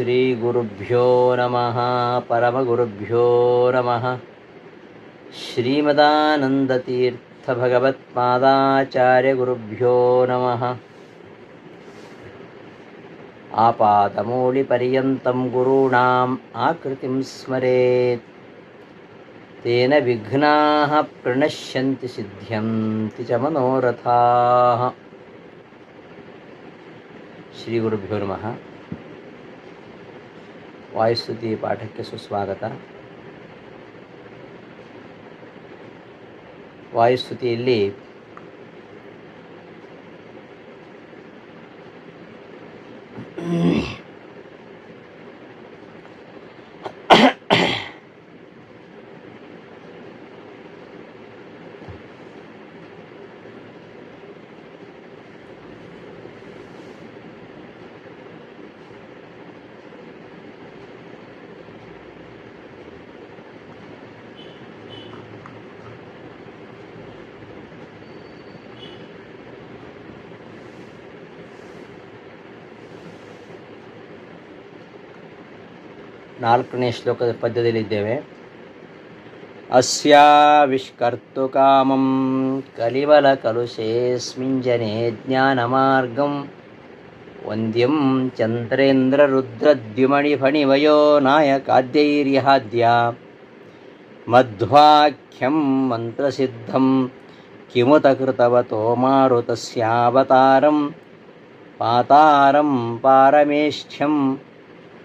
श्रीगुरुभ्यो नमः, परमगुरुभ्यो नमः। श्रीमदानन्दतीर्थभगवत्पादाचार्यगुरुभ्यो नमः। आपातमूलिपर्यन्तं गुरूणाम् आकृतिं स्मरेत्। तेन विघ्नाः प्रणश्यन्ति, सिद्ध्यन्ति च मनोरथाः। श्रीगुरुभ्यो नमः। ವಾಯುಸ್ತುತಿ ಪಾಠಕ್ಕೆ ಸುಸ್ವಾಗತ. ವಾಯುಸ್ತುತಿಯಲ್ಲಿ ನಾಲ್ಕನೇ ಶ್ಲೋಕದ ಪದ್ಯದಲ್ಲಿದ್ದೇವೆ. ಅಸ್ಯಾವಿಷ್ಕರ್ತು ಕಾಮಂ ಕಲಿವಲ ಕಲುಷೇಸ್ಮಿಂಜನೆ ಜ್ಞಾನಮಾರ್ಗಂ ವಂದ್ಯಂ ಚಂದ್ರೇಂದ್ರ ರುದ್ರದ್ಯುಮಣಿ ಫಣಿವಯೋ ನಾಯಕಾದ್ಯೈರ್ಯಹಾದ್ಯ ಮಧ್ವಾಖ್ಯಂ ಮಂತ್ರಸಿದ್ಧಂ ಕಿಮುತ ಕೃತವತೋ ಮಾರುತಸ್ಯಾವತಾರಂ ಪಾತಾರಂ ಪಾರಮೇಷ್ಠ್ಯಂ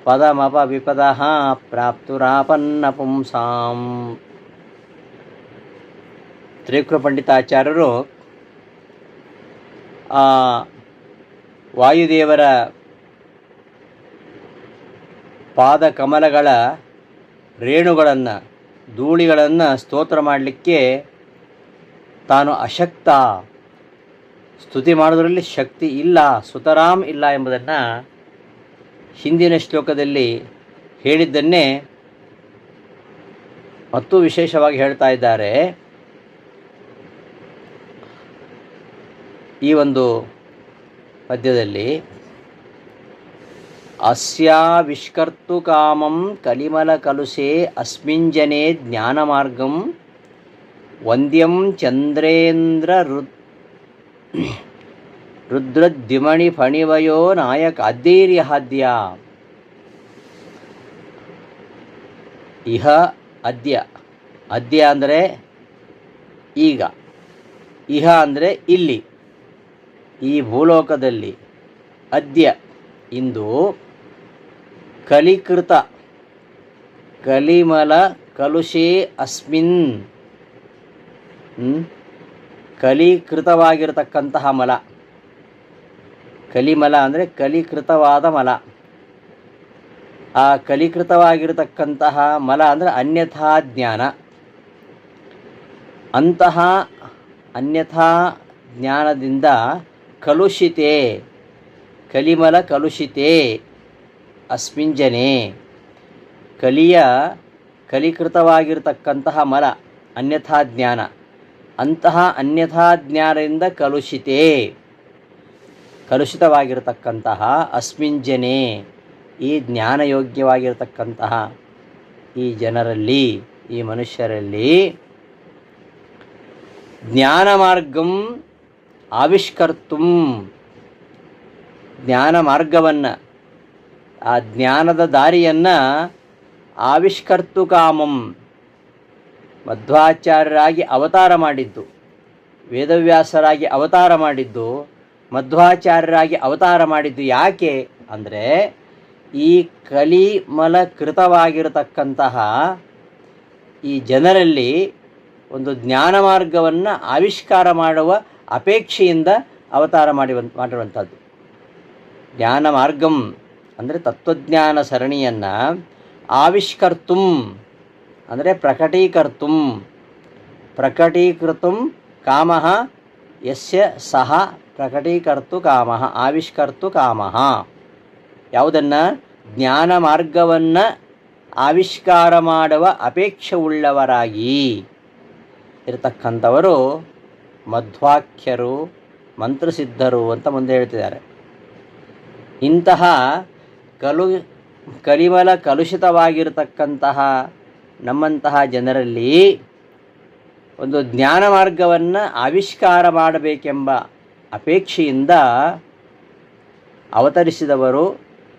ಪದಮಪ ವಿಪದಃ ಪ್ರಾಪ್ತುರಾಪನ್ನ ಪುಂಸಾಂ ತ್ರಿಕೃ ಪಂಡಿತಾಚಾರ್ಯರು ಆ, ವಾಯುದೇವರ ಪಾದ ಕಮಲಗಳ ರೇಣುಗಳನ್ನು, ಧೂಳಿಗಳನ್ನು ಸ್ತೋತ್ರ ಮಾಡಲಿಕ್ಕೆ ತಾನು ಅಶಕ್ತ. ಸ್ತುತಿ ಮಾಡೋದರಲ್ಲಿ ಶಕ್ತಿ ಇಲ್ಲ, ಸುತರಾಮ್ ಇಲ್ಲ ಎಂಬುದನ್ನು ಹಿಂದಿನ ಶ್ಲೋಕದಲ್ಲಿ ಹೇಳಿದ್ದನ್ನೇ ಮತ್ತು ವಿಶೇಷವಾಗಿ ಹೇಳ್ತಾ ಇದ್ದಾರೆ. ಈ ಒಂದು ಪದ್ಯದಲ್ಲಿ ಅಸ್ಯಾವಿಷ್ಕರ್ತು ಕಾಮಂ ಕಲಿಮಲ ಕಲುಷೆ ಅಸ್ಮಿಂಜನೆ ಜ್ಞಾನಮಾರ್ಗಂ ವಂದ್ಯಂ ಚಂದ್ರೇಂದ್ರ ರುದ್ ರುದ್ರದ್ಯುಮಣಿ ಫಣಿವಯೋ ನಾಯಕ ಅದ್ಯೈರ್ಯಹಾದ್ಯ ಇಹ ಅದ್ಯ. ಅದ್ಯ ಅಂದರೆ ಈಗ. ಇಹ ಅಂದರೆ ಇಲ್ಲಿ. ಈ ಭೂಲೋಕದಲ್ಲಿ ಅದ್ಯ ಇಂದು ಕಲಿಕೃತ. ಕಲಿಮಲ ಕಲುಷೇ ಅಸ್ಮಿನ್. ಕಲೀಕೃತವಾಗಿರತಕ್ಕಂತಹ ಮಲ. ಕಲಿಮಲ ಅಂದರೆ ಕಲಿಕೃತವಾದ ಮಲ. ಆ ಕಲಿಕೃತವಾಗಿರತಕ್ಕಂತಹ ಮಲ ಅಂದರೆ ಅನ್ಯಥಾ ಜ್ಞಾನ. ಅಂತಹ ಅನ್ಯಥಾ ಜ್ಞಾನದಿಂದ ಕಲುಷಿತೆ, ಕಲಿಮಲ ಕಲುಷಿತೆ ಅಸ್ಮಿಂಜನೆ ಕಲಿಯ ಕಲಿಕೃತವಾಗಿರತಕ್ಕಂತಹ ಮಲ ಅನ್ಯಥಾ ಜ್ಞಾನ. ಅಂತಹ ಅನ್ಯಥಾ ಜ್ಞಾನದಿಂದ ಕಲುಷಿತೆ. ಕಲುಷಿತವಾಗಿರತಕ್ಕಂತಹ ಜನೇ ಈ ಜ್ಞಾನಯೋಗ್ಯವಾಗಿರತಕ್ಕಂತಹ ಈ ಜನರಲ್ಲಿ, ಈ ಮನುಷ್ಯರಲ್ಲಿ ಜ್ಞಾನ ಮಾರ್ಗಂ ಆವಿಷ್ಕರ್ತು. ಜ್ಞಾನ ಮಾರ್ಗವನ್ನು, ಆ ಜ್ಞಾನದ ದಾರಿಯನ್ನು ಆವಿಷ್ಕರ್ತು ಕಾಮಂ. ಮಧ್ವಾಚಾರ್ಯರಾಗಿ ಅವತಾರ ಮಾಡಿದ್ದು, ವೇದವ್ಯಾಸರಾಗಿ ಅವತಾರ ಮಾಡಿದ್ದು ಮಧ್ವಾಚಾರ್ಯರಾಗಿ ಅವತಾರ ಮಾಡಿದ್ದು ಯಾಕೆ ಅಂದರೆ ಈ ಕಲಿಮಲ ಕೃತವಾಗಿರತಕ್ಕಂತಹ ಈ ಜನರಲ್ಲಿ ಒಂದು ಜ್ಞಾನ ಮಾರ್ಗವನ್ನು ಆವಿಷ್ಕಾರ ಮಾಡುವ ಅಪೇಕ್ಷೆಯಿಂದ ಅವತಾರ ಮಾಡಿ ಮಾಡಿರುವಂಥದ್ದು ಜ್ಞಾನ ಮಾರ್ಗಂ ಅಂದರೆ ತತ್ವಜ್ಞಾನ ಸರಣಿಯನ್ನು ಆವಿಷ್ಕರ್ತುಂ ಅಂದರೆ ಪ್ರಕಟೀಕರ್ತು. ಪ್ರಕಟೀಕೃತ ಕಾಮ ಯಸ್ಯ ಸಹ ಪ್ರಕಟೀಕರ್ತು ಕಾಮ, ಆವಿಷ್ಕರ್ತು ಕಾಮ. ಯಾವುದನ್ನು? ಜ್ಞಾನ ಮಾರ್ಗವನ್ನು ಆವಿಷ್ಕಾರ ಮಾಡುವ ಅಪೇಕ್ಷೆ ಉಳ್ಳವರಾಗಿ ಇರತಕ್ಕಂಥವರು ಮಧ್ವಾಖ್ಯರು, ಮಂತ್ರಸಿದ್ಧರು ಅಂತ ಮುಂದೆ ಹೇಳ್ತಿದ್ದಾರೆ. ಇಂತಹ ಕಲು, ಕಲಿಮಲ ಕಲುಷಿತವಾಗಿರತಕ್ಕಂತಹ ನಮ್ಮಂತಹ ಜನರಲ್ಲಿ ಒಂದು ಜ್ಞಾನ ಮಾರ್ಗವನ್ನು ಆವಿಷ್ಕಾರ ಮಾಡಬೇಕೆಂಬ ಅಪೇಕ್ಷೆಯಿಂದ ಅವತರಿಸಿದವರು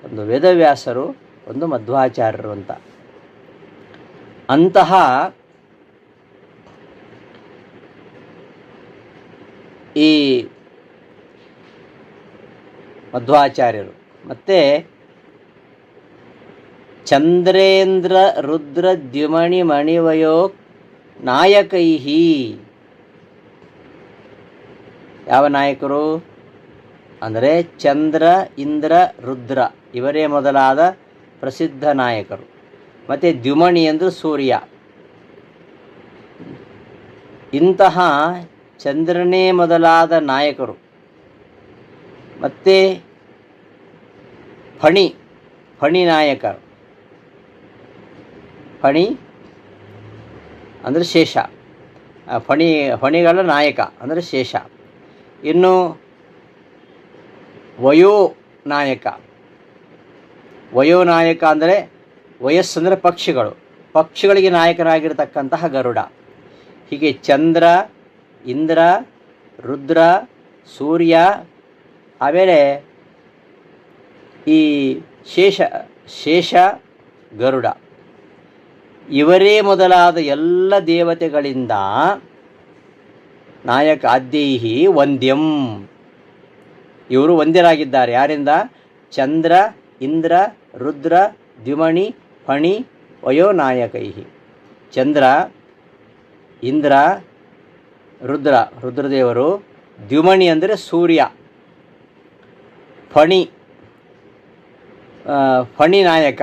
ಒಂದು ವೇದವ್ಯಾಸರು, ಒಂದು ಮಧ್ವಾಚಾರ್ಯರು ಅಂತ. ಅಂತಹ ಈ ಮಧ್ವಾಚಾರ್ಯರು. ಮತ್ತು ಚಂದ್ರೇಂದ್ರ ರುದ್ರ ದ್ಯುಮಣಿ ಮಣಿವಯೋ ನಾಯಕೈಹಿ. ಯಾವ ನಾಯಕರು? ಅಂದರೆ ಚಂದ್ರ, ಇಂದ್ರ, ರುದ್ರ. ಇವರೇ ಮೊದಲಾದ ಪ್ರಸಿದ್ಧ ನಾಯಕರು. ಮತ್ತು ದ್ಯುಮಣಿ ಅಂದರೆ ಸೂರ್ಯ. ಇಂತಹ ಚಂದ್ರನೇ ಮೊದಲಾದ ನಾಯಕರು. ಮತ್ತು ಫಣಿ ಫಣಿ ನಾಯಕರು ಫಣಿ ಅಂದರೆ ಶೇಷ. ಫಣಿ, ಫಣಿಗಳ ನಾಯಕ ಅಂದರೆ ಶೇಷ. ಇನ್ನು ವಯೋ ನಾಯಕ. ವಯೋ ನಾಯಕ ಅಂದರೆ ವಯಸ್ಸಂದರೆ ಪಕ್ಷಿಗಳು. ಪಕ್ಷಿಗಳಿಗೆ ನಾಯಕನಾಗಿರ್ತಕ್ಕಂತಹ ಗರುಡ. ಹೀಗೆ ಚಂದ್ರ, ಇಂದ್ರ, ರುದ್ರ, ಸೂರ್ಯ, ಆಮೇಲೆ ಈ ಶೇಷ ಶೇಷ ಗರುಡ. ಇವರೇ ಮೊದಲಾದ ಎಲ್ಲ ದೇವತೆಗಳಿಂದ ನಾಯಕ ಆದ್ಯೈಹಿ ವಂದ್ಯಂ. ಇವರು ವಂದ್ಯರಾಗಿದ್ದಾರೆ. ಯಾರಿಂದ? ಚಂದ್ರ, ಇಂದ್ರ, ರುದ್ರ, ದ್ವಿಮಣಿ, ಫಣಿ, ವಯೋನಾಯಕೈಹಿ. ಚಂದ್ರ, ಇಂದ್ರ, ರುದ್ರ, ರುದ್ರದೇವರು ದ್ವಿಮಣಿ ಅಂದರೆ ಸೂರ್ಯ. ಫಣಿ ಫಣಿನಾಯಕ.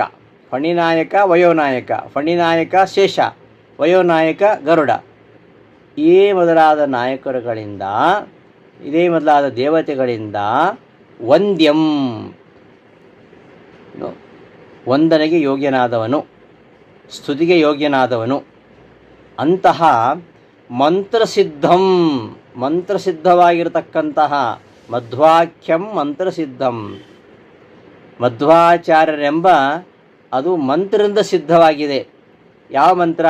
ಫಣಿ ನಾಯಕ ಫಣಿ ನಾಯಕ ವಯೋನಾಯಕ. ಫಣಿನಾಯಕ ಶೇಷ, ವಯೋನಾಯಕ ಗರುಡ. ಈ ಮೊದಲಾದ ನಾಯಕರುಗಳಿಂದ, ಇದೇ ಮೊದಲಾದ ದೇವತೆಗಳಿಂದ ವಂದ್ಯಂ? ವಂದನೆಗೆ ಯೋಗ್ಯನಾದವನು, ಸ್ತುತಿಗೆ ಯೋಗ್ಯನಾದವನು, ಅಂತಹ ಮಂತ್ರಸಿದ್ಧಂ, ಮಂತ್ರಸಿದ್ಧವಾಗಿರತಕ್ಕಂತಹ ಮಧ್ವಾಖ್ಯಂ ಮಂತ್ರಸಿದ್ಧಂ. ಮಧ್ವಾಚಾರ್ಯರೆಂಬ ಅದು ಮಂತ್ರದಿಂದ ಸಿದ್ಧವಾಗಿದೆ. ಯಾವ ಮಂತ್ರ?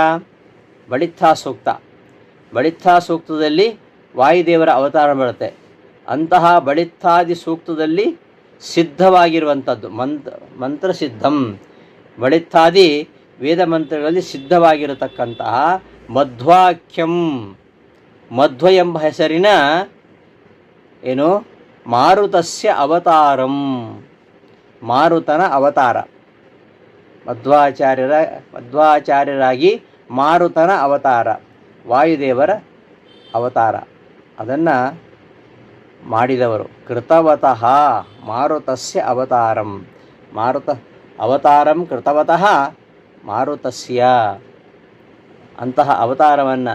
ಬಳಿತ್ಥಾ ಸೂಕ್ತ ಬಳಿತ್ಥಾ ಸೂಕ್ತದಲ್ಲಿ ವಾಯುದೇವರ ಅವತಾರ ಬರುತ್ತೆ ಅಂತಹ ಬಳಿತ್ಥಾದಿ ಸೂಕ್ತದಲ್ಲಿ ಸಿದ್ಧವಾಗಿರುವಂಥದ್ದು ಮಂತ್ರ ಮಂತ್ರಸಿದ್ಧಂ. ಬಳಿತ್ಥಾದಿ ವೇದ ಮಂತ್ರಗಳಲ್ಲಿ ಸಿದ್ಧವಾಗಿರತಕ್ಕಂತಹ ಮಧ್ವಾಖ್ಯಂ. ಮಧ್ವ ಎಂಬ ಹೆಸರಿನ ಏನು? ಮಾರುತಸ್ಯ ಅವತಾರಂ. ಮಾರುತನ ಅವತಾರ. ಮಧ್ವಾಚಾರ್ಯರ, ಮಧ್ವಾಚಾರ್ಯರಾಗಿ ಮಾರುತನ ಅವತಾರ. ವಾಯುದೇವರ ಅವತಾರ. ಅದನ್ನು ಮಾಡಿದವರು. ಕೃತವತಃ ಮಾರುತಸ್ಯ ಅವತಾರಂ. ಮಾರುತ, ಅವತಾರಂ ಕೃತವತಃ ಮಾರುತಸ್ಯ. ಅಂತಹ ಅವತಾರವನ್ನು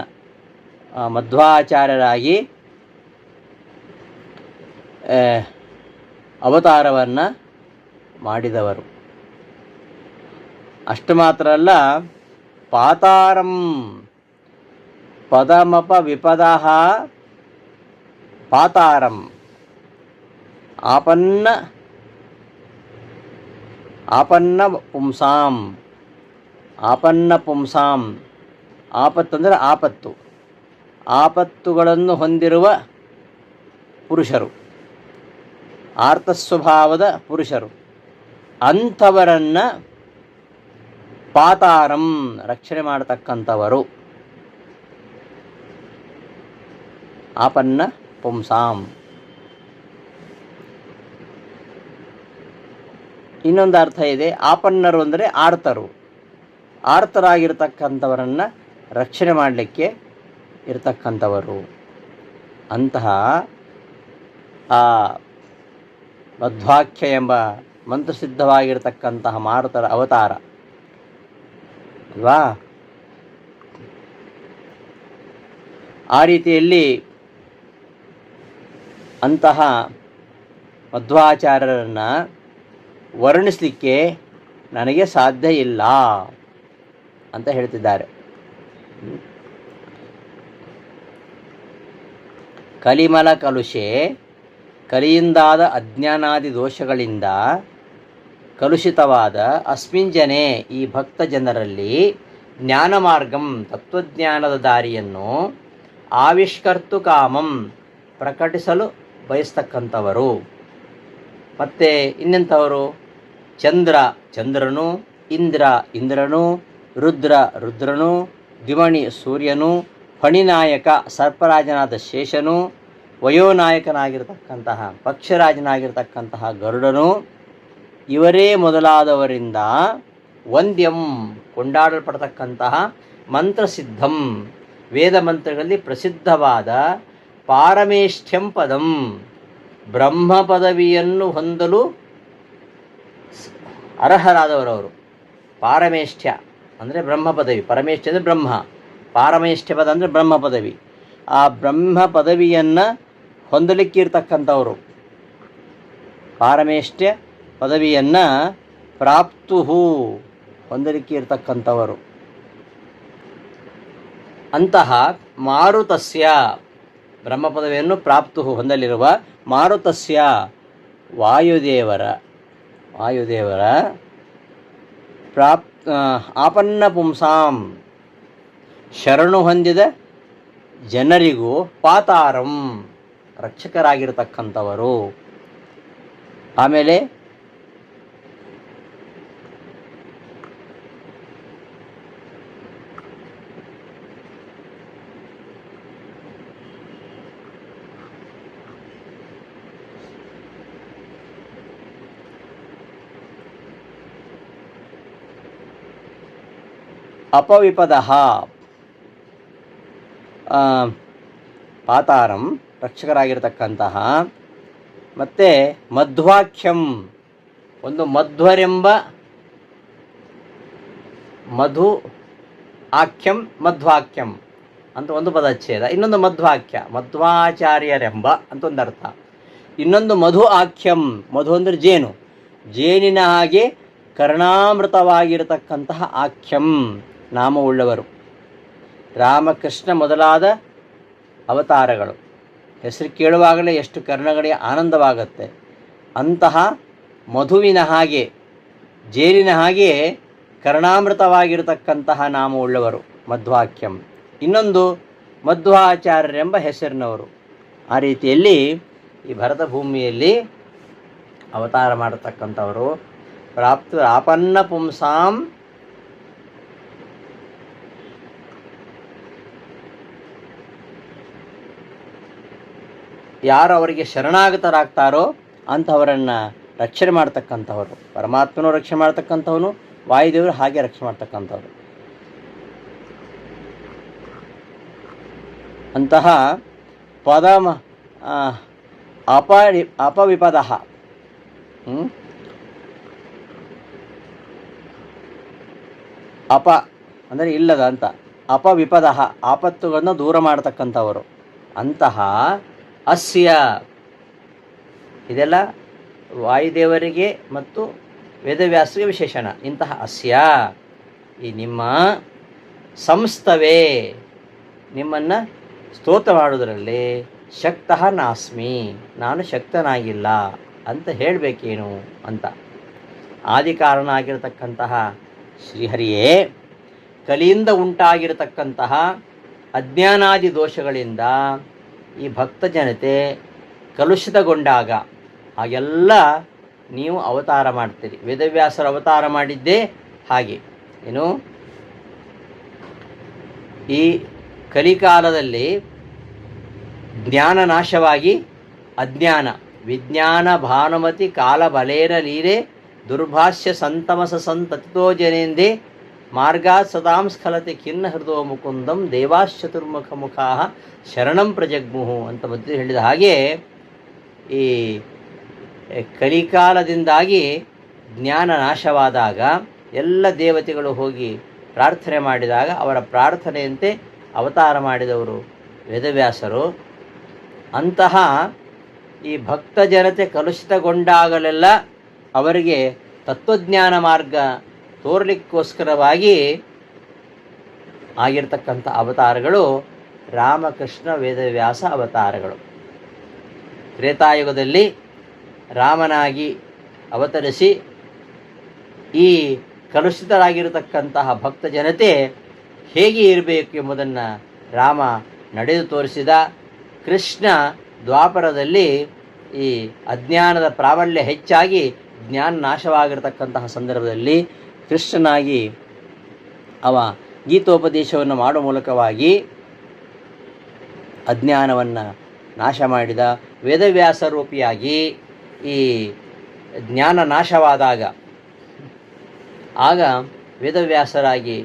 ಮಧ್ವಾಚಾರ್ಯರಾಗಿ ಅವತಾರವನ್ನು ಮಾಡಿದವರು. ಅಷ್ಟು ಮಾತ್ರ ಅಲ್ಲ, ಪಾತಾರಂ ಪದಮಪ ವಿಪದ ಪಾತಾರಂ. ಆಪನ್ನ ಆಪನ್ನ ಪುಂಸಾಂ. ಆಪನ್ನ ಪುಂಸಾಂ. ಆಪತ್ತಂದರೆ ಆಪತ್ತು. ಆಪತ್ತುಗಳನ್ನು ಹೊಂದಿರುವ ಪುರುಷರು. ಆರ್ತಸ್ವಭಾವದ ಪುರುಷರು. ಅಂಥವರನ್ನು ಪಾತಾರಂ, ರಕ್ಷಣೆ ಮಾಡತಕ್ಕಂಥವರು. ಆಪನ್ನ ಪುಂಸಾಂ. ಇನ್ನೊಂದು ಅರ್ಥ ಇದೆ, ಆಪನ್ನರು ಅಂದರೆ ಆರ್ತರು ಆರ್ತರಾಗಿರ್ತಕ್ಕಂಥವರನ್ನು ರಕ್ಷಣೆ ಮಾಡಲಿಕ್ಕೆ ಇರತಕ್ಕಂಥವರು. ಅಂತಹ ಆ ಮಧ್ವಾಖ್ಯ ಎಂಬ ಮಂತ್ರಸಿದ್ಧವಾಗಿರ್ತಕ್ಕಂತಹ ಮಾರುತರ ಅವತಾರ. ಅಲ್ವಾ? ಆ ರೀತಿಯಲ್ಲಿ ಅಂತಹ ಮಧ್ವಾಚಾರ್ಯರನ್ನು ವರ್ಣಿಸಲಿಕ್ಕೆ ನನಗೆ ಸಾಧ್ಯ ಇಲ್ಲ ಅಂತ ಹೇಳ್ತಿದ್ದಾರೆ. ಕಲಿಮಲ ಕಲುಷೆ ಕಲಿಯಿಂದಾದ ಅಜ್ಞಾನಾದಿ ದೋಷಗಳಿಂದ ಕಲುಷಿತವಾದ ಅಸ್ಮಿನ್ ಜನೆ ಈ ಭಕ್ತ ಜನರಲ್ಲಿ ಜ್ಞಾನ ಮಾರ್ಗಂ ತತ್ವಜ್ಞಾನದ ದಾರಿಯನ್ನು ಆವಿಷ್ಕರ್ತು ಕಾಮಂ ಪ್ರಕಟಿಸಲು ಬಯಸ್ತಕ್ಕಂಥವರು. ಮತ್ತು ಇನ್ನೆಂಥವರು? ಚಂದ್ರ ಚಂದ್ರನು, ಇಂದ್ರ ಇಂದ್ರನು, ರುದ್ರ ರುದ್ರನು ದಿವಣಿ ಸೂರ್ಯನು, ಫಣಿನಾಯಕ ಸರ್ಪರಾಜನಾದ ಶೇಷನು, ವಯೋನಾಯಕನಾಗಿರ್ತಕ್ಕಂತಹ ಪಕ್ಷರಾಜನಾಗಿರ್ತಕ್ಕಂತಹ ಗರುಡನು, ಇವರೇ ಮೊದಲಾದವರಿಂದ ವಂದ್ಯಂ ಕೊಂಡಾಡಲ್ಪಡ್ತಕ್ಕಂತಹ ಮಂತ್ರಸಿದ್ಧಂ ವೇದ ಮಂತ್ರಗಳಲ್ಲಿ ಪ್ರಸಿದ್ಧವಾದ ಪಾರಮೇಷ್ಠ್ಯಂ ಪದಂ. ಬ್ರಹ್ಮ ಪದವಿಯನ್ನು ಹೊಂದಲು ಅರ್ಹರಾದವರವರು. ಪಾರಮೇಷ್ಠ್ಯ ಅಂದರೆ ಬ್ರಹ್ಮ ಪದವಿ. ಪರಮೇಷ್ಠ್ಯ ಅಂದರೆ ಬ್ರಹ್ಮ. ಪಾರಮೇಷ್ಠ್ಯ ಪದ ಅಂದರೆ ಬ್ರಹ್ಮ ಪದವಿ. ಆ ಬ್ರಹ್ಮ ಪದವಿಯನ್ನು ಹೊಂದಲಿಕ್ಕೆ ಇರ್ತಕ್ಕಂಥವರು ಪಾರಮೇಷ್ಠ್ಯ ಪದವಿಯನ್ನು ಪ್ರಾಪ್ತು ಹೊಂದಲಿಕ್ಕೆ ಇರ್ತಕ್ಕಂಥವರು ಅಂತಹ ಮಾರುತಸ್ಯ ಬ್ರಹ್ಮ ಪದವಿಯನ್ನು ಪ್ರಾಪ್ತು ಹೊಂದಲಿರುವ ಮಾರುತಸ್ಯ ವಾಯುದೇವರ ವಾಯುದೇವರ ಪ್ರಾಪ್ ಆಪನ್ನ ಪುಂಸಾಂ. ಶರಣು ಹೊಂದಿದ ಜನರಿಗೂ ಪಾತಾರಂ, ರಕ್ಷಕರಾಗಿರ್ತಕ್ಕಂಥವರು. ಆಮೇಲೆ ಅಪವಿಪದ ಪಾತಾರಂ ರಕ್ಷಕರಾಗಿರ್ತಕ್ಕಂತಹ. ಮತ್ತು ಮಧ್ವಾಖ್ಯಂ. ಒಂದು ಮಧ್ವರೆಂಬ ಮಧು ಆಖ್ಯಂ, ಮಧ್ವಾಖ್ಯಂ ಅಂತ ಒಂದು ಪದಚ್ಛೇದ ಇನ್ನೊಂದು ಮಧ್ವಾಖ್ಯ, ಮಧ್ವಾಚಾರ್ಯರೆಂಬ ಅಂತ ಒಂದು ಅರ್ಥ. ಇನ್ನೊಂದು ಮಧು ಆಖ್ಯಂ. ಮಧು ಅಂದರೆ ಜೇನು. ಜೇನಿನ ಹಾಗೆ ಕರ್ಣಾಮೃತವಾಗಿರತಕ್ಕಂತಹ ಆಖ್ಯಂ. ನಾಮವುಳ್ಳವರು. ರಾಮಕೃಷ್ಣ ಮೊದಲಾದ ಅವತಾರಗಳು. ಹೆಸರು ಕೇಳುವಾಗಲೇ ಎಷ್ಟು ಕರ್ಣಗಳಿಗೆ ಆನಂದವಾಗುತ್ತೆ. ಅಂತಹ ಮಧುವಿನ ಹಾಗೆ ಜೇರಿನ ಹಾಗೆ ಕರ್ಣಾಮೃತವಾಗಿರತಕ್ಕಂತಹ ನಾಮವುಳ್ಳವರು, ಮಧ್ವಾಕ್ಯಂ. ಇನ್ನೊಂದು ಮಧ್ವಾಚಾರ್ಯರೆಂಬ ಹೆಸರಿನವರು. ಆ ರೀತಿಯಲ್ಲಿ ಈ ಭರತ ಭೂಮಿಯಲ್ಲಿ ಅವತಾರ ಮಾಡತಕ್ಕಂಥವರು. ಪ್ರಾಪ್ತ ಆಪನ್ನ ಪುಂಸಾಂ ಯಾರು ಅವರಿಗೆ ಶರಣಾಗತರಾಗ್ತಾರೋ ಅಂಥವರನ್ನು ರಕ್ಷಣೆ ಮಾಡ್ತಕ್ಕಂಥವರು, ಪರಮಾತ್ಮನೂ ರಕ್ಷಣೆ ಮಾಡ್ತಕ್ಕಂಥವನು, ವಾಯುದೇವರು ಹಾಗೆ ರಕ್ಷಣೆ ಮಾಡ್ತಕ್ಕಂಥವ್ರು ಅಂತಹ ಪದಮ ಅಪ ಅಪವಿಪದ? ಅಪ ಅಂದರೆ ಇಲ್ಲದ ಅಂತ ಅಪವಿಪದ ಆಪತ್ತುಗಳನ್ನು ದೂರ ಮಾಡತಕ್ಕಂಥವರು ಅಂತಹ ಅಸ್ಯ. ಇದೆಲ್ಲ ವಾಯುದೇವರಿಗೆ ಮತ್ತು ವೇದವ್ಯಾಸರಿಗೆ ವಿಶೇಷಣ. ಇಂತಹ ಅಸ್ಯ. ಈ ನಿಮ್ಮ ಸಂಸ್ಥವೇ. ನಿಮ್ಮನ್ನು ಸ್ತೋತ್ರ ಮಾಡೋದರಲ್ಲಿ ಶಕ್ತಃ ನಾಸ್ಮಿ. ನಾನು ಶಕ್ತನಾಗಿಲ್ಲ. ಅಂತ ಹೇಳಬೇಕೇನು ಅಂತ. ಆದಿ ಕಾರಣ ಆಗಿರತಕ್ಕಂತಹ ಶ್ರೀಹರಿಯೇ, ಕಲಿಯಿಂದ ಉಂಟಾಗಿರತಕ್ಕಂತಹ ಅಜ್ಞಾನಾದಿ ದೋಷಗಳಿಂದ ಈ ಭಕ್ತ ಜನತೆ ಕಲುಷಿತಗೊಂಡಾಗ ಹಾಗೆಲ್ಲ ನೀವು ಅವತಾರ ಮಾಡ್ತೀರಿ. ವೇದವ್ಯಾಸರು ಅವತಾರ ಮಾಡಿದ್ದೇ ಹಾಗೆ. ಏನು? ಈ ಕಲಿಕಾಲದಲ್ಲಿ ಜ್ಞಾನ ನಾಶವಾಗಿ ಅಜ್ಞಾನ, ವಿಜ್ಞಾನ ಭಾನುಮತಿ ಕಾಲ ಬಲೇರ ಲೀರೆ ದುರ್ಭಾಷ್ಯ ಸಂತಮಸ ಸಂತತಿತೋ ಮಾರ್ಗಾತ್ ಸದಾಂ ಸ್ಖಲತೆ ಖಿನ್ನ ಹೃದಯ ಮುಕುಂದಂ ದೇವಾಶ್ಚತುರ್ಮುಖ ಮುಖಾ ಶರಣಂ ಪ್ರಜಗ್ಮುಹು ಅಂತ ಬದ್ರಿ ಹೇಳಿದ ಹಾಗೆ ಈ ಕಲಿಕಾಲದಿಂದಾಗಿ ಜ್ಞಾನ ನಾಶವಾದಾಗ ಎಲ್ಲ ದೇವತೆಗಳು ಹೋಗಿ ಪ್ರಾರ್ಥನೆ ಮಾಡಿದಾಗ ಅವರ ಪ್ರಾರ್ಥನೆಯಂತೆ ಅವತಾರ ಮಾಡಿದವರು ವೇದವ್ಯಾಸರು. ಅಂತಹ ಈ ಭಕ್ತ ಜನತೆ ಕಲುಷಿತಗೊಂಡಾಗಲೆಲ್ಲ ಅವರಿಗೆ ತತ್ವಜ್ಞಾನ ಮಾರ್ಗ ತೋರಲಿಕ್ಕೋಸ್ಕರವಾಗಿ ಆಗಿರ್ತಕ್ಕಂಥ ಅವತಾರಗಳು ರಾಮಕೃಷ್ಣ ವೇದವ್ಯಾಸ ಅವತಾರಗಳು. ತ್ರೇತಾಯುಗದಲ್ಲಿ ರಾಮನಾಗಿ ಅವತರಿಸಿ ಈ ಕಲುಷಿತರಾಗಿರತಕ್ಕಂತಹ ಭಕ್ತ ಜನತೆ ಹೇಗೆ ಇರಬೇಕು ಎಂಬುದನ್ನು ರಾಮ ನಡೆದು ತೋರಿಸಿದ. ಕೃಷ್ಣ ದ್ವಾಪರದಲ್ಲಿ ಈ ಅಜ್ಞಾನದ ಪ್ರಾಬಲ್ಯ ಹೆಚ್ಚಾಗಿ ಜ್ಞಾನ ನಾಶವಾಗಿರತಕ್ಕಂತಹ ಸಂದರ್ಭದಲ್ಲಿ ಕೃಷ್ಣನಾಗಿ ಅವ ಗೀತೋಪದೇಶವನ್ನು ಮಾಡುವ ಮೂಲಕವಾಗಿ ಅಜ್ಞಾನವನ್ನು ನಾಶ ಮಾಡಿದ ವೇದವ್ಯಾಸ ರೂಪಿಯಾಗಿ ಈ ಜ್ಞಾನ ನಾಶವಾದಾಗ ಆಗ ವೇದವ್ಯಾಸರಾಗಿ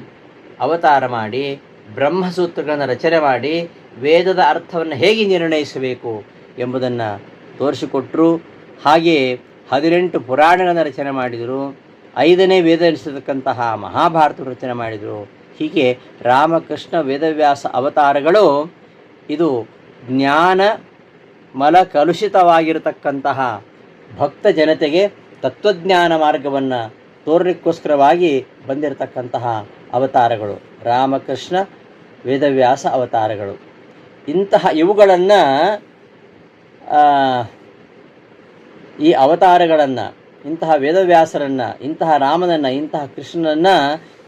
ಅವತಾರ ಮಾಡಿ, ಬ್ರಹ್ಮಸೂತ್ರಗಳನ್ನು ರಚನೆ ಮಾಡಿ, ವೇದದ ಅರ್ಥವನ್ನು ಹೇಗೆ ನಿರ್ಣಯಿಸಬೇಕು ಎಂಬುದನ್ನು ತೋರಿಸಿಕೊಟ್ಟರು ಹಾಗೆಯೇ ಹದಿನೆಂಟು ಪುರಾಣಗಳನ್ನು ರಚನೆ ಮಾಡಿದರು. ಐದನೇ ವೇದ ಎನಿಸತಕ್ಕಂತಹ ಮಹಾಭಾರತ ರಚನೆ ಮಾಡಿದರು. ಹೀಗೆ ರಾಮಕೃಷ್ಣ ವೇದವ್ಯಾಸ ಅವತಾರಗಳು ಇದು ಜ್ಞಾನ ಮಲ ಕಲುಷಿತವಾಗಿರತಕ್ಕಂತಹ ಭಕ್ತ ಜನತೆಗೆ ತತ್ವಜ್ಞಾನ ಮಾರ್ಗವನ್ನು ತೋರಲಿಕ್ಕೋಸ್ಕರವಾಗಿ ಬಂದಿರತಕ್ಕಂತಹ ಅವತಾರಗಳು. ರಾಮಕೃಷ್ಣ ವೇದವ್ಯಾಸ ಅವತಾರಗಳು. ಇಂತಹ ಇವುಗಳನ್ನು ಈ ಅವತಾರಗಳನ್ನು ಇಂತಹ ವೇದವ್ಯಾಸರನ್ನು, ಇಂತಹ ರಾಮನನ್ನು, ಇಂತಹ ಕೃಷ್ಣನನ್ನ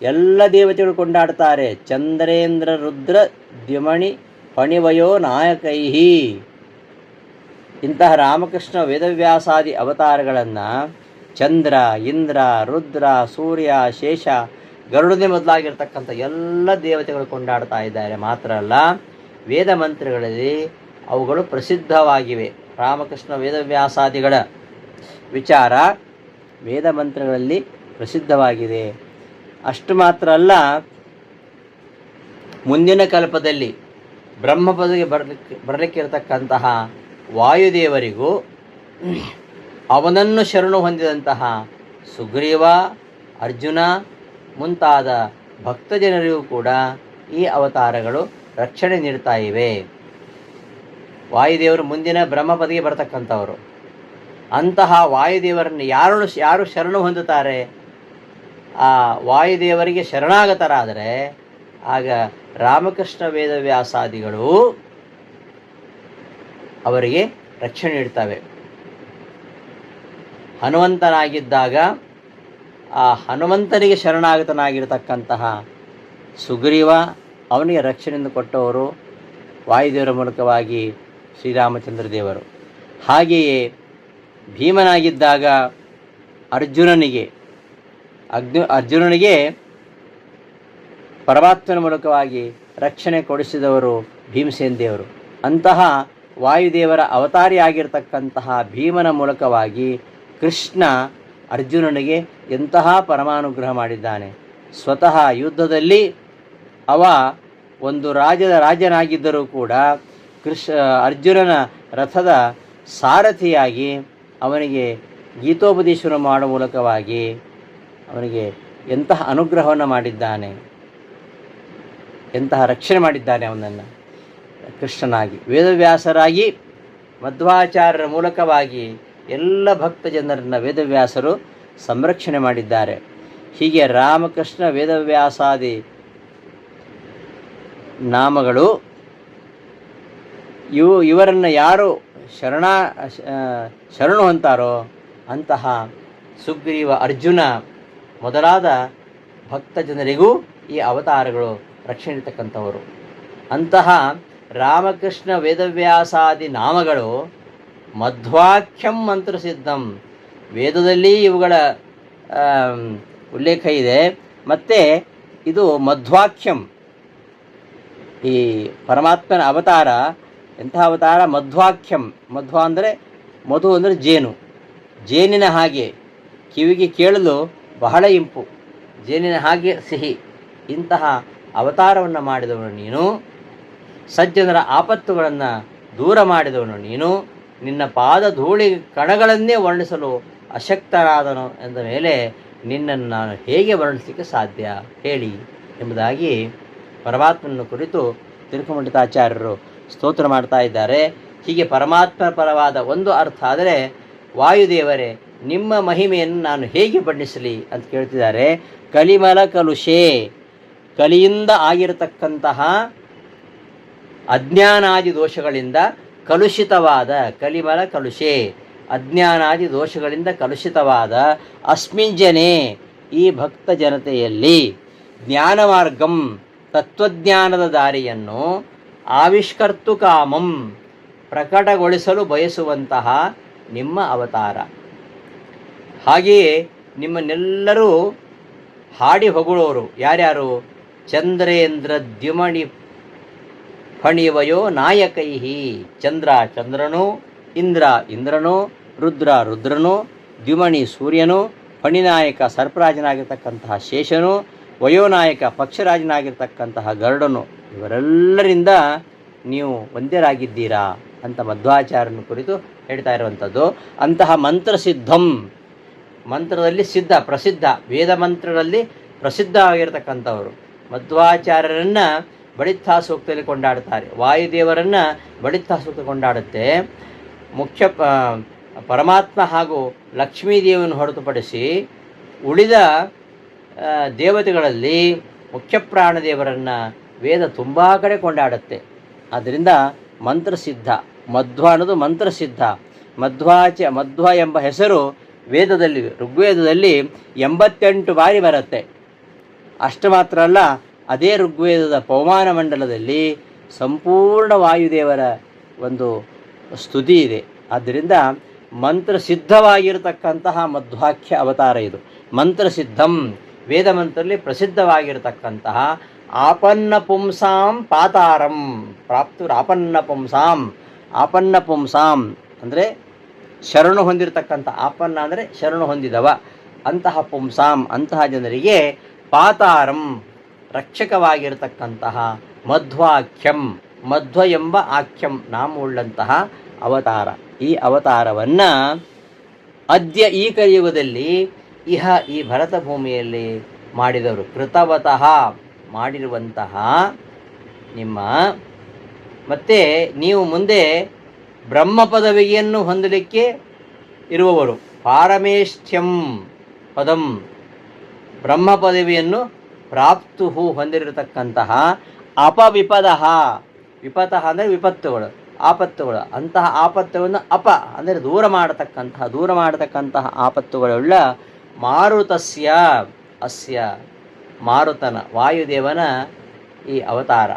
ಎಲ್ಲ ದೇವತೆಗಳು ಕೊಂಡಾಡ್ತಾರೆ ಚಂದ್ರೇಂದ್ರ, ರುದ್ರ, ದ್ಯಮಣಿ, ಪಣಿವಯೋ, ನಾಯಕೈಹಿ. ಇಂತಹ ರಾಮಕೃಷ್ಣ ವೇದವ್ಯಾಸಾದಿ ಅವತಾರಗಳನ್ನು ಚಂದ್ರ, ಇಂದ್ರ, ರುದ್ರ, ಸೂರ್ಯ, ಶೇಷ, ಗರುಡನೆ ಮೊದಲಾಗಿರ್ತಕ್ಕಂಥ ಎಲ್ಲ ದೇವತೆಗಳು ಕೊಂಡಾಡ್ತಾ ಇದ್ದಾರೆ. ಮಾತ್ರ ಅಲ್ಲ, ವೇದ ಮಂತ್ರಗಳಲ್ಲಿ ಅವುಗಳು ಪ್ರಸಿದ್ಧವಾಗಿವೆ. ರಾಮಕೃಷ್ಣ ವೇದವ್ಯಾಸಾದಿಗಳ ವಿಚಾರ ವೇದ ಮಂತ್ರಗಳಲ್ಲಿ ಪ್ರಸಿದ್ಧವಾಗಿದೆ. ಅಷ್ಟು ಮಾತ್ರ ಅಲ್ಲ, ಮುಂದಿನ ಕಲ್ಪದಲ್ಲಿ ಬ್ರಹ್ಮಪದಿಗೆ ಬರಲಿಕ್ಕೆ ಬರಲಿಕ್ಕಿರತಕ್ಕಂತಹ ವಾಯುದೇವರಿಗೂ ಅವನನ್ನು ಶರಣು ಹೊಂದಿದಂತಹ ಸುಗ್ರೀವ, ಅರ್ಜುನ ಮುಂತಾದ ಭಕ್ತ ಜನರಿಗೂ ಕೂಡ ಈ ಅವತಾರಗಳು ರಕ್ಷಣೆ ನೀಡ್ತಾ ಇವೆ. ವಾಯುದೇವರು ಮುಂದಿನ ಬ್ರಹ್ಮಪದಿಗೆ ಬರತಕ್ಕಂಥವರು. ಅಂತಹ ವಾಯುದೇವರನ್ನು ಯಾರು ಯಾರು ಶರಣು ಹೊಂದುತ್ತಾರೆ? ಆ ವಾಯುದೇವರಿಗೆ ಶರಣಾಗತರಾದರೆ ಆಗ ರಾಮಕೃಷ್ಣ ವೇದವ್ಯಾಸಾದಿಗಳು ಅವರಿಗೆ ರಕ್ಷಣೆ ನೀಡ್ತವೆ ಹನುಮಂತನಾಗಿದ್ದಾಗ ಆ ಹನುಮಂತನಿಗೆ ಶರಣಾಗತನಾಗಿರ್ತಕ್ಕಂತಹ ಸುಗ್ರೀವ ಅವನಿಗೆ ರಕ್ಷಣೆಯನ್ನು ಕೊಟ್ಟವರು ವಾಯುದೇವರ ಮೂಲಕವಾಗಿ ಶ್ರೀರಾಮಚಂದ್ರ ದೇವರು. ಹಾಗೆಯೇ ಭೀಮನಾಗಿದ್ದಾಗ ಅರ್ಜುನನಿಗೆ, ಅಗ್ನಿ, ಅರ್ಜುನನಿಗೆ ಪರಮಾತ್ಮನ ಮೂಲಕವಾಗಿ ರಕ್ಷಣೆ ಕೊಡಿಸಿದವರು ಭೀಮಸೇನ್ ದೇವರು. ಅಂತಹ ವಾಯುದೇವರ ಅವತಾರಿಯಾಗಿರ್ತಕ್ಕಂತಹ ಭೀಮನ ಮೂಲಕವಾಗಿ ಕೃಷ್ಣ ಅರ್ಜುನನಿಗೆ ಎಂತಹ ಪರಮಾನುಗ್ರಹ ಮಾಡಿದ್ದಾನೆ. ಸ್ವತಃ ಯುದ್ಧದಲ್ಲಿ ಅವ ಒಂದು ರಾಜ್ಯದ ರಾಜನಾಗಿದ್ದರೂ ಕೂಡ ಕೃಷ್ಣ ಅರ್ಜುನನ ರಥದ ಸಾರಥಿಯಾಗಿ ಅವನಿಗೆ ಗೀತೋಪದೇಶವನ್ನು ಮಾಡುವ ಮೂಲಕವಾಗಿ ಅವನಿಗೆ ಎಂತಹ ಅನುಗ್ರಹವನ್ನು ಮಾಡಿದ್ದಾನೆ, ಎಂತಹ ರಕ್ಷಣೆ ಮಾಡಿದ್ದಾನೆ ಅವನನ್ನು. ಕೃಷ್ಣನಾಗಿ, ವೇದವ್ಯಾಸರಾಗಿ, ಮಧ್ವಾಚಾರ್ಯರ ಮೂಲಕವಾಗಿ ಎಲ್ಲ ಭಕ್ತ ಜನರನ್ನು ವೇದವ್ಯಾಸರು ಸಂರಕ್ಷಣೆ ಮಾಡಿದ್ದಾರೆ. ಹೀಗೆ ರಾಮಕೃಷ್ಣ, ವೇದವ್ಯಾಸಾದಿ ನಾಮಗಳು ಇವು ಇವರನ್ನು ಯಾರು ಶರಣ ಶರಣು ಅಂತಾರೋ ಅಂತಹ ಸುಗ್ರೀವ ಅರ್ಜುನ ಮೊದಲಾದ ಭಕ್ತ ಜನರಿಗೂ ಈ ಅವತಾರಗಳು ರಕ್ಷಣೆ ಇರ್ತಕ್ಕಂಥವರು ಅಂತಹ ರಾಮಕೃಷ್ಣ ವೇದವ್ಯಾಸಾದಿ ನಾಮಗಳು ಮಧ್ವಾಖ್ಯಂ ಮಂತ್ರಸಿದ್ಧಂ. ವೇದದಲ್ಲಿ ಇವುಗಳ ಉಲ್ಲೇಖ ಇದೆ. ಮತ್ತು ಇದು ಮಧ್ವಾಖ್ಯಂ ಈ ಪರಮಾತ್ಮನ ಅವತಾರ ಎಂತಹ ಅವತಾರ ಮಧ್ವಾಖ್ಯಂ. ಮಧ್ವ ಅಂದರೆ ಮಧು ಅಂದರೆ ಜೇನು. ಜೇನಿನ ಹಾಗೆ ಕಿವಿಗೆ ಕೇಳಲು ಬಹಳ ಇಂಪು. ಜೇನಿನ ಹಾಗೆ ಸಿಹಿ. ಇಂತಹ ಅವತಾರವನ್ನು ಮಾಡಿದವನು ನೀನು. ಸಜ್ಜನರ ಆಪತ್ತುಗಳನ್ನು ದೂರ ಮಾಡಿದವನು ನೀನು. ನಿನ್ನ ಪಾದ ಧೂಳಿ ಕಣಗಳನ್ನೇ ವರ್ಣಿಸಲು ಅಶಕ್ತರಾದನು ಎಂದ ಮೇಲೆ ನಿನ್ನನ್ನು ನಾನು ಹೇಗೆ ವರ್ಣಿಸಲಿಕ್ಕೆ ಸಾಧ್ಯ? ಹೇಳಿ ಎಂಬುದಾಗಿ ಪರಮಾತ್ಮನ ಕುರಿತು ತಿರುಕಮಂಡಿತಾಚಾರ್ಯರು ಸ್ತೋತ್ರ ಮಾಡ್ತಾ ಇದ್ದಾರೆ. ಹೀಗೆ ಪರಮಾತ್ಮ ಪರವಾದ ಒಂದು ಅರ್ಥ ಆದರೆ, ವಾಯುದೇವರೇ, ನಿಮ್ಮ ಮಹಿಮೆಯನ್ನು ನಾನು ಹೇಗೆ ಬಣ್ಣಿಸಲಿ ಅಂತ ಕೇಳ್ತಿದ್ದಾರೆ. ಕಲಿಮಲ ಕಲುಷೆ, ಕಲಿಯಿಂದ ಆಗಿರತಕ್ಕಂತಹ ಅಜ್ಞಾನಾದಿ ದೋಷಗಳಿಂದ ಕಲುಷಿತವಾದ ಕಲಿಮಲ ಕಲುಷೆ, ಅಜ್ಞಾನಾದಿ ದೋಷಗಳಿಂದ ಕಲುಷಿತವಾದ ಅಸ್ಮಿಂಜನೆ ಈ ಭಕ್ತ ಜನತೆಯಲ್ಲಿ ಜ್ಞಾನ ಮಾರ್ಗಂ ತತ್ವಜ್ಞಾನದ ದಾರಿಯನ್ನು ಆವಿಷ್ಕರ್ತು ಕಾಮಂ ಪ್ರಕಟಗೊಳಿಸಲು ಬಯಸುವಂತಹ ನಿಮ್ಮ ಅವತಾರ. ಹಾಗೆಯೇ ನಿಮ್ಮನ್ನೆಲ್ಲರೂ ಹಾಡಿ ಹೊಗಳೋರು. ಯಾರ್ಯಾರು? ಚಂದ್ರೇಂದ್ರ ದ್ಯುಮಣಿ ಫಣಿವಯೋ ನಾಯಕೈಹಿ. ಚಂದ್ರ ಚಂದ್ರನು, ಇಂದ್ರ ಇಂದ್ರನು, ರುದ್ರ ರುದ್ರನು, ದ್ಯುಮಣಿ ಸೂರ್ಯನು ಫಣಿನಾಯಕ ಸರ್ಪರಾಜನಾಗಿರ್ತಕ್ಕಂತಹ ಶೇಷನು ವಯೋನಾಯಕ, ಪಕ್ಷರಾಜನಾಗಿರ್ತಕ್ಕಂತಹ ಗರುಡನು, ಇವರೆಲ್ಲರಿಂದ ನೀವು ಒಂದೇರಾಗಿದ್ದೀರಾ ಅಂತ ಮಧ್ವಾಚಾರ್ಯನ ಕುರಿತು ಹೇಳ್ತಾ ಇರುವಂಥದ್ದು. ಅಂತಹ ಮಂತ್ರಸಿದ್ಧಂ ಮಂತ್ರದಲ್ಲಿ ಸಿದ್ಧ, ಪ್ರಸಿದ್ಧ, ವೇದ ಪ್ರಸಿದ್ಧ ಪ್ರಸಿದ್ಧವಾಗಿರ್ತಕ್ಕಂಥವರು. ಮಧ್ವಾಚಾರ್ಯರನ್ನು ಬಳಿತ್ತಾ ಸೂಕ್ತದಲ್ಲಿ ಕೊಂಡಾಡ್ತಾರೆ ವಾಯುದೇವರನ್ನು ಬಳಿತ್ತಾ ಸೂಕ್ತ ಕೊಂಡಾಡುತ್ತೆ. ಮುಖ್ಯ ಪರಮಾತ್ಮ ಹಾಗೂ ಲಕ್ಷ್ಮೀದೇವಿಯನ್ನು ಹೊರತುಪಡಿಸಿ ಉಳಿದ ದೇವತೆಗಳಲ್ಲಿ ಮುಖ್ಯ ಪ್ರಾಣದೇವರನ್ನು ವೇದ ತುಂಬ ಕಡೆ ಕೊಂಡಾಡುತ್ತೆ. ಆದ್ದರಿಂದ ಮಂತ್ರಸಿದ್ಧ, ಮಧ್ವ ಅನ್ನೋದು ಮಂತ್ರಸಿದ್ಧ, ಮಧ್ವಾಚ, ಮಧ್ವ ಎಂಬ ಹೆಸರು ವೇದದಲ್ಲಿ, ಋಗ್ವೇದದಲ್ಲಿ ಎಂಬತ್ತೆಂಟು ಬಾರಿ ಬರುತ್ತೆ. ಅಷ್ಟು ಮಾತ್ರ ಅಲ್ಲ, ಅದೇ ಋಗ್ವೇದದ ಪವಮಾನ ಮಂಡಲದಲ್ಲಿ ಸಂಪೂರ್ಣ ವಾಯುದೇವರ ಒಂದು ಸ್ತುತಿ ಇದೆ. ಆದ್ದರಿಂದ ಮಂತ್ರಸಿದ್ಧವಾಗಿರತಕ್ಕಂತಹ ಮಧ್ವಾಖ್ಯ ಅವತಾರ ಇದು. ಮಂತ್ರಸಿದ್ಧಂ. ವೇದ ಮಂತ್ರದಲ್ಲಿ ಪ್ರಸಿದ್ಧವಾಗಿರತಕ್ಕಂತಹ ಆಪನ್ನ ಪುಂಸಾಂ ಪಾತಾರಂ. ಪ್ರಾಪ್ತುರ್ ಆಪನ್ನ ಪುಂಸಾಂ ಆಪನ್ನ ಪುಂಸಾಂ. ಅಂದರೆ ಶರಣು ಹೊಂದಿರತಕ್ಕಂಥ ಆಪನ್ನ ಅಂದರೆ ಶರಣು ಹೊಂದಿದವ. ಅಂತಹ ಪುಂಸಾಂ, ಅಂತಹ ಜನರಿಗೆ ಪಾತಾರಂ ರಕ್ಷಕವಾಗಿರತಕ್ಕಂತಹ ಮಧ್ವಾಖ್ಯಂ, ಮಧ್ವ ಎಂಬ ಆಖ್ಯಂ ನಾಮವುಳ್ಳಂತಹ ಅವತಾರ. ಈ ಅವತಾರವನ್ನು ಅದ್ಯ ಈ ಕಲಿಯುಗದಲ್ಲಿ ಇಹ ಈ ಭರತ ಭೂಮಿಯಲ್ಲಿ ಮಾಡಿದವರು, ಕೃತವತಃ ಮಾಡಿರುವಂತಹ ನಿಮ್ಮ, ಮತ್ತೆ ನೀವು ಮುಂದೆ ಬ್ರಹ್ಮ ಪದವಿಯನ್ನು ಹೊಂದಲಿಕ್ಕೆ ಇರುವವರು. ಪಾರಮೇಷ್ಠ್ಯಂ ಪದಂ. ಬ್ರಹ್ಮ ಪದವಿಯನ್ನು ಪ್ರಾಪ್ತು ಹೊಂದಿರತಕ್ಕಂತಹ ಅಪವಿಪದ ವಿಪತ ಅಂದರೆ ವಿಪತ್ತುಗಳು, ಆಪತ್ತುಗಳು. ಅಂತಹ ಆಪತ್ತುಗಳನ್ನು ಅಪ ಅಂದರೆ ದೂರ ಮಾಡತಕ್ಕಂತಹ ದೂರ ಮಾಡತಕ್ಕಂತಹ ಆಪತ್ತುಗಳುಳ್ಳ ಮಾರುತಸ್ಯ, ಅಸ್ಯ, ಮಾರುತನ, ವಾಯುದೇವನ ಈ ಅವತಾರ.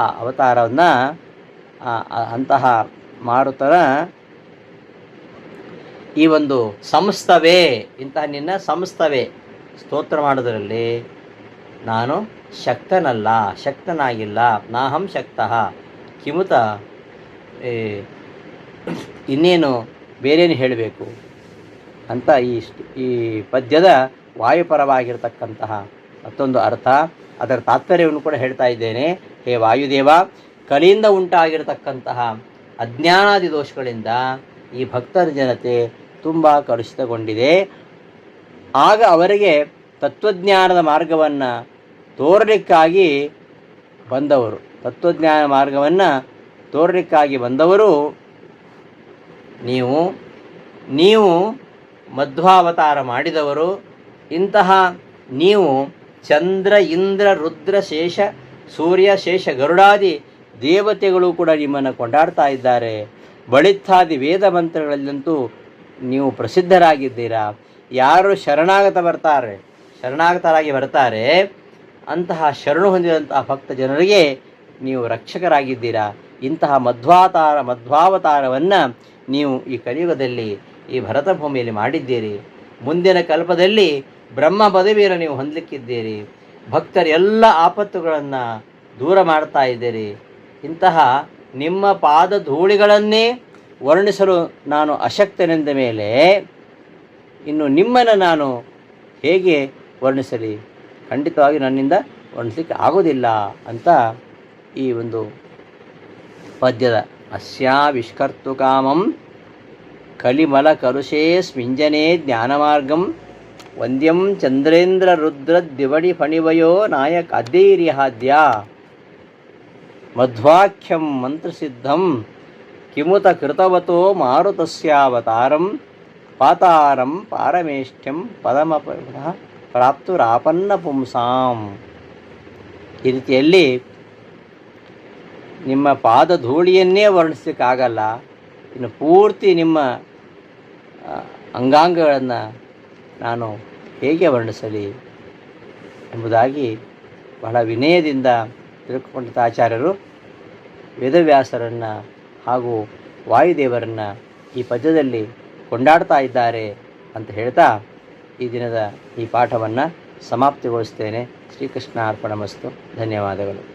ಆ ಅವತಾರವನ್ನು ಅಂತಹ ಮಾರುತನ ಈ ಒಂದು ಸಂಸ್ಥವೇ ಇಂತಹ ನಿನ್ನ ಸಂಸ್ಥವೇ ಸ್ತೋತ್ರ ಮಾಡೋದರಲ್ಲಿ ನಾನು ಶಕ್ತನಲ್ಲ, ಶಕ್ತನಾಗಿಲ್ಲ, ನಾಹಂ ಶಕ್ತಃ, ಕಿಮುತ ಇನ್ನೇನು ಬೇರೇನು ಹೇಳಬೇಕು? ಅಂತ ಈ ಈ ಪದ್ಯದ ವಾಯುಪರವಾಗಿರ್ತಕ್ಕಂತಹ ಮತ್ತೊಂದು ಅರ್ಥ. ಅದರ ತಾತ್ಪರ್ಯವನ್ನು ಕೂಡ ಹೇಳ್ತಾ ಇದ್ದೇನೆ. ಹೇ ವಾಯುದೇವ, ಕಲಿಯಿಂದ ಉಂಟಾಗಿರತಕ್ಕಂತಹ ಅಜ್ಞಾನಾದಿ ದೋಷಗಳಿಂದ ಈ ಭಕ್ತರ ಜನತೆ ತುಂಬ ಕಲುಷಿತಗೊಂಡಿದೆ. ಆಗ ಅವರಿಗೆ ತತ್ವಜ್ಞಾನದ ಮಾರ್ಗವನ್ನು ತೋರಲಿಕ್ಕಾಗಿ ಬಂದವರು. ತತ್ವಜ್ಞಾನ ಮಾರ್ಗವನ್ನು ತೋರಲಿಕ್ಕಾಗಿ ಬಂದವರು ನೀವು. ನೀವು ಮಧ್ವಾವತಾರ ಮಾಡಿದವರು. ಇಂತಹ ನೀವು ಚಂದ್ರ, ಇಂದ್ರ, ರುದ್ರ, ಶೇಷ, ಸೂರ್ಯ, ಶೇಷ, ಗರುಡಾದಿ ದೇವತೆಗಳು ಕೂಡ ನಿಮ್ಮನ್ನು ಕೊಂಡಾಡ್ತಾ ಇದ್ದಾರೆ. ಬಳಿತ್ತಾದಿ ವೇದ ಮಂತ್ರಗಳಲ್ಲಂತೂ ನೀವು ಪ್ರಸಿದ್ಧರಾಗಿದ್ದೀರಾ. ಯಾರು ಶರಣಾಗತ ಬರ್ತಾರೆ, ಶರಣಾಗತರಾಗಿ ಬರ್ತಾರೆ, ಅಂತಹ ಶರಣು ಹೊಂದಿದಂತಹ ಭಕ್ತ ಜನರಿಗೆ ನೀವು ರಕ್ಷಕರಾಗಿದ್ದೀರಾ. ಇಂತಹ ಮಧ್ವಾತಾರ, ಮಧ್ವಾವತಾರವನ್ನು ನೀವು ಈ ಕಲಿಯುಗದಲ್ಲಿ ಈ ಭರತ ಭೂಮಿಯಲ್ಲಿ ಮಾಡಿದ್ದೀರಿ. ಮುಂದಿನ ಕಲ್ಪದಲ್ಲಿ ಬ್ರಹ್ಮ ಪದವಿಯನ್ನು ನೀವು ಹೊಂದಲಿಕ್ಕಿದ್ದೀರಿ. ಭಕ್ತರ ಎಲ್ಲ ಆಪತ್ತುಗಳನ್ನು ದೂರ ಮಾಡ್ತಾ ಇದ್ದೀರಿ. ಇಂತಹ ನಿಮ್ಮ ಪಾದ ಧೂಳಿಗಳನ್ನೇ ವರ್ಣಿಸಲು ನಾನು ಅಶಕ್ತನೆಂದ ಮೇಲೆ ಇನ್ನು ನಿಮ್ಮನ್ನು ನಾನು ಹೇಗೆ ವರ್ಣಿಸಲಿ? ಖಂಡಿತವಾಗಿ ನನ್ನಿಂದ ವರ್ಣಿಸಲಿಕ್ಕೆ ಆಗೋದಿಲ್ಲ ಅಂತ ಈ ಒಂದು ಪದ್ಯದ ಅಸ್ಯಾವಿಷ್ಕರ್ತು ಕಾಮಂ ಕಲಿಮಲ ಕರುಷೇ ಸ್ಮಿಂಜನೆ ಜ್ಞಾನಮಾರ್ಗಂ. ವಂದ್ಯಂ ಚಂದ್ರೇಂದ್ರ ರುದ್ರ ದಿವಡಿ ಫಣಿವಯೋ ನಾಯಕ ಅದ್ಯೈರ್ಯಹಾದ್ಯ ಮಧ್ವಾಖ್ಯಂ ಮಂತ್ರಸಿದ್ಧಂ. ಕಿಮುತ ಕೃತವತೋ ಮಾರುತಸ್ಯಾವತಾರಂ. ಪಾತಾರಂ ಪಾರಮೇಷ್ಠ್ಯಂ ಪದಮ ಪ್ರಾಪ್ತುರಾಪನ್ನ ಪುಂಸಾಂ ಈ ರೀತಿಯಲ್ಲಿ ನಿಮ್ಮ ಪಾದ ಧೂಳಿಯನ್ನೇ ವರ್ಣಿಸಲಿಕ್ಕಾಗಲ್ಲ. ಇನ್ನು ಪೂರ್ತಿ ನಿಮ್ಮ ಅಂಗಾಂಗಗಳನ್ನು ನಾನು ಹೇಗೆ ವರ್ಣಿಸಲಿ ಎಂಬುದಾಗಿ ಬಹಳ ವಿನಯದಿಂದ ತಿಳ್ಕೊಂಡಂಥ ಆಚಾರ್ಯರು ವೇದವ್ಯಾಸರನ್ನು ಹಾಗೂ ವಾಯುದೇವರನ್ನು ಈ ಪದ್ಯದಲ್ಲಿ ಕೊಂಡಾಡ್ತಾ ಇದ್ದಾರೆ ಅಂತ ಹೇಳ್ತಾ ಈ ದಿನದ ಈ ಪಾಠವನ್ನು ಸಮಾಪ್ತಿಗೊಳಿಸ್ತೇನೆ. ಶ್ರೀಕೃಷ್ಣ ಅರ್ಪಣಮಸ್ತು ಧನ್ಯವಾದಗಳು.